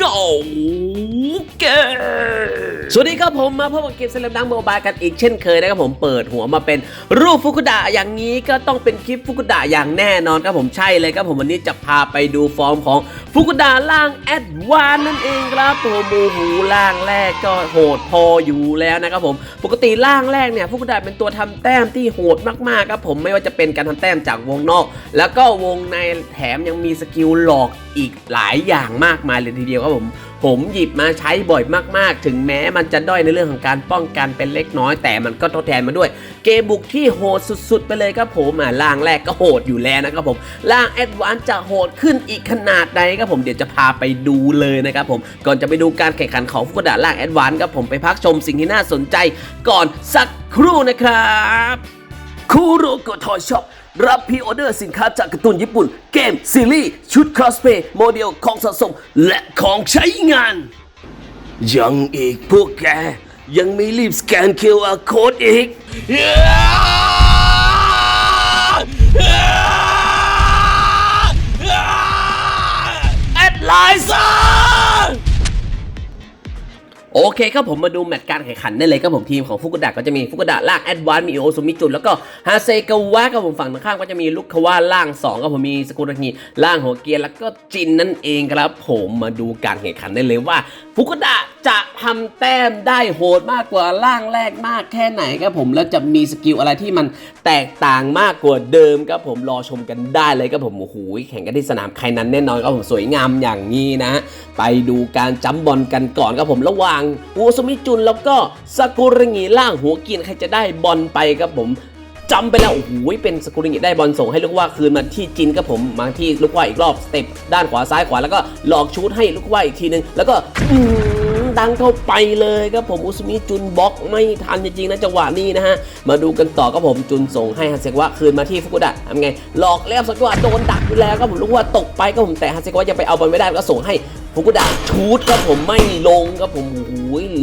เก๋าเกสวัสดีครับผมมาพบกับเกมเซเลมดังโมบายกันอีกเช่นเคยนะครับผมเปิดหัวมาเป็นรูปฟุกุดะอย่างนี้ก็ต้องเป็นคลิปฟุกุดะอย่างแน่นอนครับผมใช่เลยครับผมวันนี้จะพาไปดูฟอร์มของฟุกุดะล่างแอดวานนั่นเองครับผมโอ้โหล่างแรกก็โหดพออยู่แล้วนะครับผมปกติล่างแรกเนี่ยฟุกุดะเป็นตัวทำแต้มที่โหดมากๆครับผมไม่ว่าจะเป็นการทำแต้มจากวงนอก แล้วก็วงในแถมยังมีสกิลหลอกอีกหลายอย่างมากมายเลยทีเดียวครับผม ผมหยิบมาใช้บ่อยมากๆ ถึงแม้มันจะด้อยในเรื่องของการป้องกันเป็นเล็กน้อย แต่มันก็ทดแทนมาด้วย เกมบุกที่โหดสุดๆ ไปเลยครับผมอะล่างแรกก็โหดอยู่แล้วนะครับผมล่างแอดวานจะโหดขึ้นอีกขนาดใดครับผมเดี๋ยวจะพาไปดูเลยนะครับผมก่อนจะไปดูการแข่งขันของฟุกุดะล่างแอดวานครับผมไปพักชมสิ่งที่น่าสนใจ ก่อนสักครู่นะครับคูโรโกทอยช็อป รับพรีออเดอร์สินค้าจากการ์ตูนญี่ปุ่น เกม ซีรีส์ ชุดคอสเพย์โมเดลของสะสม และของใช้งาน ยังอีกพวกแก ยังไม่รีบสแกน QR Code อีก แอดไลน์ซ่า โอเคครับผมมาดูแมตช์การแข่งขันได้เลยครับผมทีมของฟุกุดะก็จะมีฟุกุดะล่างแอดวานซ์มีโอซุมิจุนแล้วก็ฮาเซกาวะครับผมฝั่งตรงข้ามก็จะมีลุคาวะล่าง2ครับผมมีสกุลงีล่างหัวเกียร์แล้วก็จินนั่นเองครับผมมาดูการแข่งขันได้เลยว่า ฟุกุดะจะทำแต้มได้โหดมากกว่าล่างแรกมากแค่ไหนครับผมแล้วจะมีสกิลอะไรที่มันแตกต่างมากกว่าเดิมครับผมรอชมกันได้เลยครับผมโอ้โหแข่งกันที่สนามใครนั้นแน่นอนครับผมสวยงามอย่างนี้นะ ไปดูการจัมบอลกันก่อนครับผมระหว่างอูซุมิจุนแล้วก็ซากุระงีล่างหัวกีนใครจะได้บอลไปครับผมจำไปแล้วโอ้โหเป็นสกุลิงิได้บอลส่งให้ลูกว่าคืนมาที่จินครับผมมาที่ลูกว่าอีกรอบสเต็ปด้านขวาซ้ายขวาแล้วก็หลอกชูดให้ลูกว่าอีกทีนึง แล้วก็ดังเข้าไปเลยครับผมอุสมิจุนบล็อกไม่ทันจริงๆนะจังหวะนี้นะฮะมาดูกันต่อครับผมจุนส่งให้ฮันเซกวะคืนมาที่ฟุกุดะทำไงหลอกแล้วสักว่าโดนดักอยู่แล้วครับผมลูกว่าตกไปครับผมแต่ฮันเซกวะยังไปเอาบอลไม่ได้ก็ส่งให้ ฟุกุดะชูดครับผมไม่ลงครับผมโอ้โห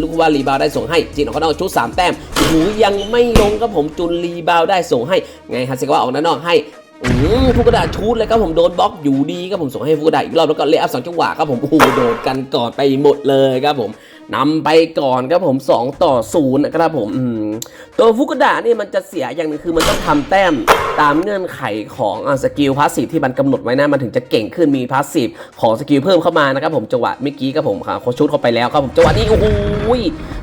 ลูกว่ารีบาวได้ส่งให้จีนออกข้างนอกชุดสามแต้มโอ้โหยังไม่ลงครับผมจุนรีบาวได้ส่งให้ ไงฮัสเซกว่าออกด้านนอกให้อืมฟุกุดะชูดเลยครับผมโดนบล็อกอยู่ดีครับผมส่งให้ฟุกุดะอีกรอบแล้วก็เลอัพสองจังหวะครับผมโอ้โหโดนกันก่อนไปหมดเลยครับผม นำไปก่อนครับผม 2 ต่อ0นะครับผมมตัวฟุกุดะนี่มันจะเสียอย่างหนึงคือมันต้องทำแต้มตามเงื่อนไขของอสกิลพาสซีฟที่มันกำหนดไว้นะมันถึงจะเก่งขึ้นมีพาสซีฟของสกิลเพิ่มเข้ามานะครับผมจังหวะเมื่อกี้ครับผมค่ะชุดเข้าไปแล้วครับผมจังหวะนี้โอ้โห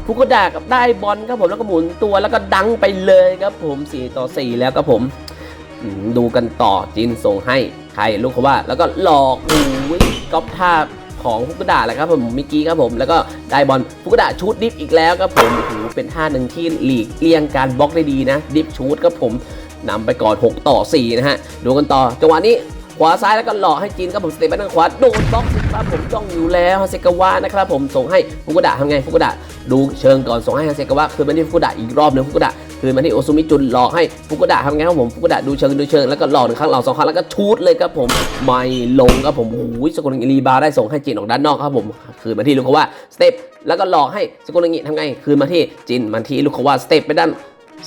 ฟุกุดะกับได้บอลครับผมแล้วก็หมุนตัวแล้วก็ดังไปเลยครับผม 4 ต่อ 4 แล้วครับผมมดูกันต่อจินส่งให้ใครลูกเขาว่า แล้วก็หลอกโอ้ยก๊อปท่า ของฟุกุดะแหละครับผมเมื่อกี้ครับผมแล้วก็ได้บอลฟุกุดะชูดดิฟอีกแล้วครับผมโอ้โหเป็นท่าหนึ่งที่หลีกเลี่ยงการบล็อกได้ดีนะดิฟชูดครับผมนำไปก่อน 6 ต่อ 4 นะฮะ ดูกันต่อจังหวะนี้ขวาซ้ายแล้วก็หล่อให้จีนครับผมสเตปไปทางขวาโดนบล็อกสิครับผมจ้องอยู่แล้วฮาเซกาวะนะครับผมส่งให้ฟุกุดะทำไงฟุกุดะดูเชิงก่อนส่งให้ฮาเซกาวะคืนมาที่ฟุกุดะอีกรอบหนึงฟุกุดะ คืนมาที่โอซุมิจุนหลอกให้ฟุกุดะทำไงครับผมฟุกุดะดูเชิงดูเชิงแล้วก็หลอกหนึ่งครั้งหลอกสองครั้งแล้วก็ชูดเลยครับผมไม่ลงครับผมโอ้ยสกุลงิรีบาได้ส่งให้จีนออกด้านนอกครับผมคืนมาที่ลูกเขาว่าสเต็ปแล้วก็หลอกให้สกุลงิทำไงคืนมาที่จินมาที่ลูกเขาว่าสเต็ปไปด้าน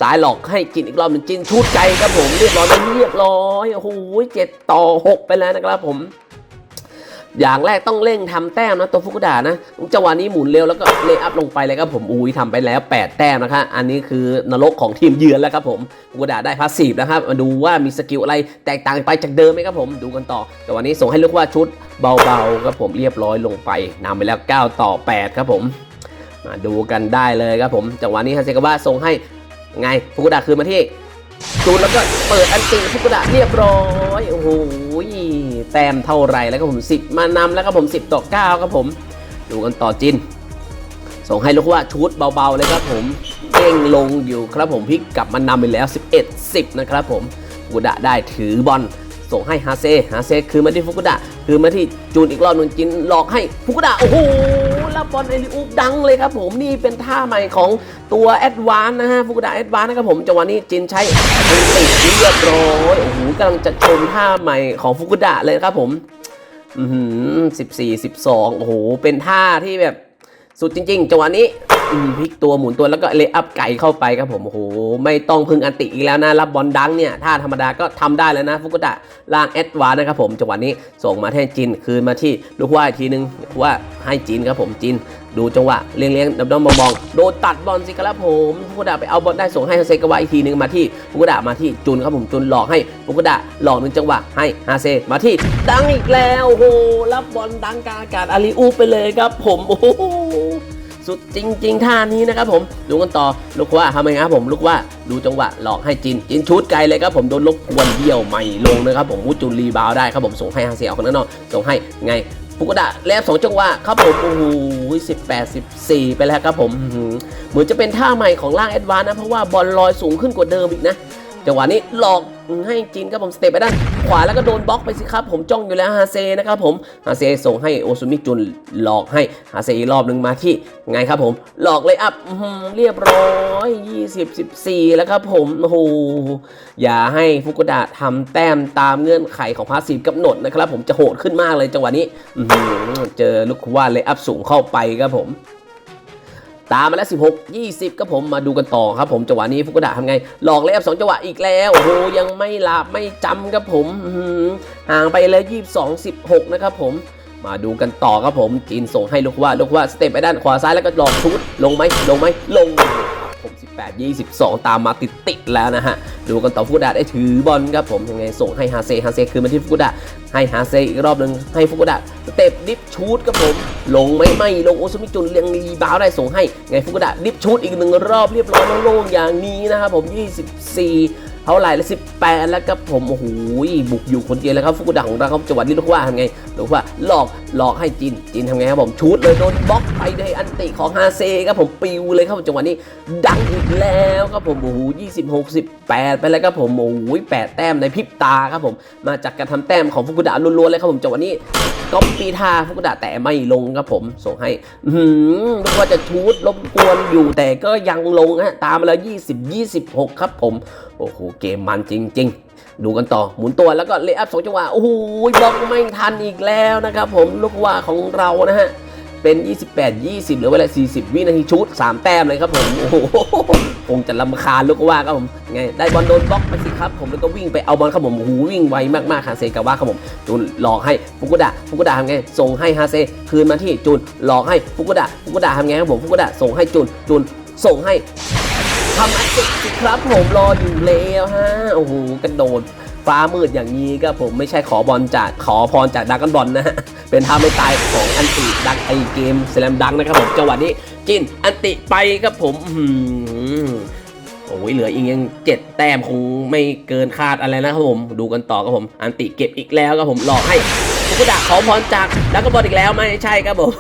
สายหลอกให้จินอีกรอบหนึ่งจินชูดไกลครับผมเรียบร้อยเรียบร้อยโอ้โหเจ็ดต่อหกไปแล้วนะครับผม อย่างแรกต้องเร่งทำแต้มนะตัวฟุกุดะนะจังหวะนี้หมุนเร็วแล้วก็เลย์อัพลงไปเลยครับผมอุ้ยทำไปแล้ว 8 แต้มนะคะอันนี้คือนรกของทีมเยือนแล้วครับผมฟุกุดะได้พาสซีฟนะครับมาดูว่ามีสกิลอะไรแตกต่างไปจากเดิมไหมครับผมดูกันต่อจังหวะนี้ส่งให้ลูกว่าชุดเบาๆครับผมเรียบร้อยลงไปนำไปแล้ว 9 ต่อ 8 ครับผม มาดูกันได้เลยครับผมจังหวะนี้ฮาเซกาวะส่งให้ไงฟุกุดะคืนมาที่ จูนแล้วก็เปิดอันติฟุกุดะเรียบร้อยโอ้โหแต้มเท่าไรแล้วครับผม 10 มานำแล้วครับผม 10 ต่อ 9ครับผม ดูกันต่อจิน ส่งให้ลูกว่าชุดเบาๆเลยครับผมเด้งลงอยู่ครับผมพิกกลับมานำไปแล้ว 11 10 นะครับผมฟุกุดะได้ถือบอลส่งให้ฮาเซฮาเซคือมาที่ฟุกุดะคือมาที่จูนอีกรอบหนึงจินหลอกให้ฟุกุดะโอ้โห รับบอลเอริอุปดังเลยครับผมนี่เป็นท่าใหม่ของตัวแอดวานนะฮะฟุกุดะแอดวานนะครับผมจังหวะนี้จินใช้ติดเรียบร้อยโอ้โหกำลังจะชมท่าใหม่ของฟุกุดะเลยครับผมอืมสิบสี่สิบสองโอ้โหเป็นท่าที่แบบสุดจริง ๆจังหวะนี้ พลิกตัวหมุนตัวแล้วก็เลยอัพไก่เข้าไปครับผมโอ้โหไม่ต้องพึ่งอันติอีกแล้วนะรับบอลดังเนี่ยท่าธรรมดาก็ทำได้แล้วนะฟุกุดะล่างแอดวานนะครับผมจังหวะนี้ส่งมาให้จินคืนมาที่ลูกว่าอีกทีนึงว่าให้จินครับผมจินดูจังหวะเลี้ยงเลี้ยงๆดำๆมองโดนตัดบอลสิครับผมฟุกุดะไปเอาบอลได้ส่งให้ฮาเซกาวะอีกทีนึงมาที่ฟุกุดะมาที่จุนครับผมจุนหลอกให้ฟุกุดะหลอกหนึ่งจังหวะให้ฮาเซมาที่ดังอีกแล้วโอ้โหรับบอลดังกลางอากาศอาลีอูไปเลยครับผมโอ้โห สุดจริง ๆ ท่านี้นะครับผมดูกันต่อลูกว่าทำไงครับผมลูกว่าดูจังหวะหลอกให้จินจินชุดไกลเลยครับผมโดนลบวนเดี่ยวใหม่ลงนะครับผมวูจุนรีบาวได้ครับผมส่งให้ฮาเซออกคนนั้นเนาะส่งให้ไงฟุกุดะแลบสองจังหวะครับผมโอ้โหสิบแปดสิบสี่ไปแล้วครับผมเหมือนจะเป็นท่าใหม่ของล่างแอดวานนะเพราะว่าบอลลอยสูงขึ้นกว่าเดิมอีกนะจังหวะนี้หลอก ให้จินครับผมสเตปไปด้านขวาแล้วก็โดนบล็อกไปสิครับผมจ้องอยู่แล้วฮาเซนะครับผมฮาเซส่งให้โอซุมิจุนหลอกให้ฮาเซอีกรอบหนึ่งมาที่ไงครับผมหลอกเลยอัพอื้อหือเรียบร้อย20 14 แล้วครับผมโอ้โหอย่าให้ฟุกุดะทำแต้มตามเงื่อนไขของพาสีฟกำหนดนะครับผมจะโหดขึ้นมากเลยจังหวะนี้เจอลูกว่าเลยอัพสูงเข้าไปครับผม ตามมาแล้ว 16 20ครับผมมาดูกันต่อครับผมจังหวะนี้ฟุกุดะทำไง หลอกเลยอัพสองจังหวะอีกแล้วโอ้โหยังไม่หลับไม่จำครับผมห่างไปแล้ว 22 16 นะครับผมมาดูกันต่อครับผมจีนส่งให้ลูกว่าลูกว่าสเต็ปไปด้านขวาซ้ายแล้วก็หลอกชุดลงไหมลงไหมลง 18 22 ตามมาติดติดๆแล้วนะฮะ ดูกันต่อฟุกุดะได้ถือบอลครับผมยังไงส่งให้ฮาเซฮาเซคืนมาที่ฟุกุดะให้ฮาเซอีกรอบหนึ่งให้ฟุกุดะสเต็ปดิฟชูดครับผม ลงไม่ไม่ลงโอซุมิจุนเลียงรีบาวได้ส่งให้ไงฟุกุดะดิฟชูดอีกหนึ่งรอบเรียบร้อยโล่งอย่างนี้นะครับผม 24 เท่าไหร่ละ18แล้วครับผมโอ้โหบุกอยู่คนเดียวแล้วครับฟุกุดะของเราครับจังหวะนี้ลูกว่าทำไงลูกว่าหลอกหลอกให้จินจินทำไงครับผมชูดเลยโดนบล็อกไปด้วยอันติของฮาเซครับผมปิวเลยครับจังหวะนี้ดังอีกแล้วครับผมโอ้โห26 18ไปแล้วครับผมโอ้โห8แต้มในพริบตาครับผมมาจากการทำแต้มของฟุกุดะล้วนๆเลยครับผมจังหวะนี้ก็ปีทาฟุกุดะแต่ไม่ลงครับผมส่งให้หืมนึกว่าจะชูดรบกวนอยู่แต่ก็ยังลงฮะตามมาแล้ว20 26ครับผม โอ้โหเกมมันจริง ๆ ดูกันต่อหมุนตัวแล้วก็เลย์อัพสองจังหวะโอ้โหบล็อกไม่ทันอีกแล้วนะครับผมลูกว่าของเรานะฮะเป็น 28 20 หรือเวลา 40 วินาทีชุด3 แต้มเลยครับผม โอ้โห คงจะลำคาญลูกว่าครับผม ไง ได้บอลโดนบล็อกไปสิครับ ผมแล้วก็วิ่งไปเอาบอลครับผม โอ้โห วิ่งไวมากๆฮาเซกาวะครับผมจูนหลอกให้ฟุกุดะฟุกุดะทำไง ส่งให้ฮาเซคืนมาที่จูนหลอกให้ฟุกุดะฟุกุดะทำไงครับผมฟุกุดะส่งให้จูนจูนส่งให้ ทำอันติสิครับผมรออยู่แล้วฮะโอ้โหกระโดดฟ้ามืดอย่างนี้ก็ผมไม่ใช่ขอบอลจากขอพรจากดักกันบอลนะฮะ เป็นท่าไม่ตายของอันติดักไอเกมสแลมดังนะครับผมจังหวะนี้จินอันติไปครับผมอื้อหือโอ้ยเหลืออีกยังเจ็ดแต้มคงไม่เกินคาดอะไรนะครับผม ดูกันต่อครับผม อันติเก็บอีกแล้วครับผมหลอกให้ฟุกุดะขอพรจากดักกันบอลอีกแล้วไม่ใช่ครับผม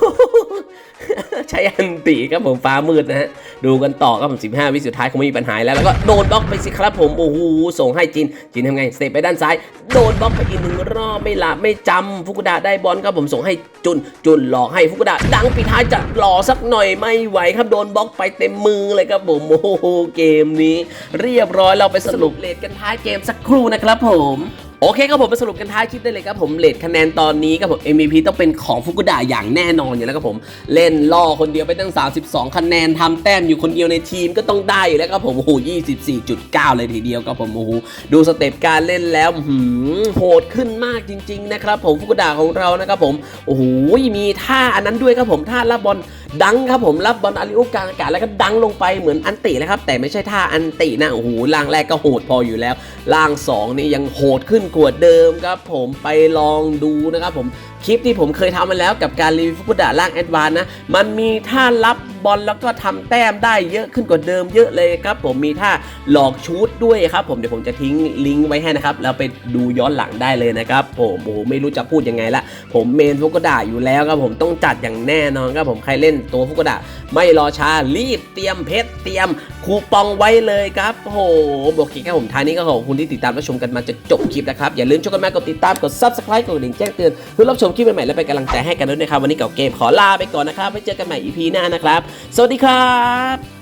ใช้อันติครับผมฟ้ามืดนะฮะ ดูกันต่อครับผม15 วิสุดท้ายคงไม่มีปัญหาแล้ว แล้วก็โดนบล็อกไปสิครับผม โอ้โห ส่งให้จิน จินทำไง สเตปไปด้านซ้าย โดนบล็อกไปอีกหนึ่งรอบ ไม่หลับไม่จำฟุกุดะได้บอลครับผมส่งให้จุน จุนหลอกให้ฟุกุดะดังปิดท้ายจะหล่อสักหน่อยไม่ไหวครับโดนบล็อกไปเต็มมือเลยครับผม โอ้โห เกมนี้ เรียบร้อยเราไปสรุปเลทกันท้ายเกมสักครู่นะครับผม โอเคครับผมมาสรุปกันท้ายคลิปได้เลยครับผมเลทคะแนนตอนนี้ครับผม MVP ต้องเป็นของฟุกุดะอย่างแน่นอนอยู่แล้วครับผมเล่นล่อคนเดียวไปตั้ง 32 คะแนนทำแต้มอยู่คนเดียวในทีมก็ต้องได้อยู่แล้วครับผมโอ้โห24.9 เลยทีเดียวครับผมโอ้โหดูสเต็ปการเล่นแล้วหือโหดขึ้นมากจริง ๆ นะครับผมฟุกุดะของเรานะครับผมโอ้โหมีท่าอันนั้นด้วยครับผมท่ารับบอลดังครับผมรับบอลอาริโอกลางอากาศแล้วก็ดังลงไปเหมือนอันติเลยครับแต่ไม่ใช่ท่าอันตินะโอ้โหล่างแรกก็โหดพออยู่แล้วล่างสองนี่ยังโหดขึ้นกว่าเดิมครับผมไปลองดูนะครับผมคลิปที่ผมเคยทำมาแล้วกับการรีวิวฟุกุดะล่างแอดวานนะ มันมีท่ารับบอลแล้วก็ทำแต้มได้เยอะขึ้นกว่าเดิมเยอะเลยครับผมมีท่าหลอกชูดด้วยครับผมเดี๋ยวผมจะทิ้งลิงก์ไว้ให้นะครับแล้วไปดูย้อนหลังได้เลยนะครับผมโอ้โหไม่รู้จะพูดยังไงละ ผมเมนฟุกดาอยู่แล้วครับผมต้องจัดอย่างแน่นอนครับผมใครเล่นตัวฟุกดาไม่รอช้ารีบเตรียมเพชรเตรียมคูปองไว้เลยครับโอ้โหโอเคครับผมท้ายนี้ก็ขอบคุณที่ติดตามรับชมกันมาจนจบคลิปนะครับอย่าลืมช่วยกันมากดติดตามกด subscribe กดกระดิ่งแจ้งเตือนเพื่อรับชมคลิปใหม่ๆและเป็นกำลังใจให้กันด้วยนะครับวันนี้เก่าเกมขอลาไปก่อนนะครับไว้เจอกันใหม่ EP หน้านะครับ สวัสดีครับ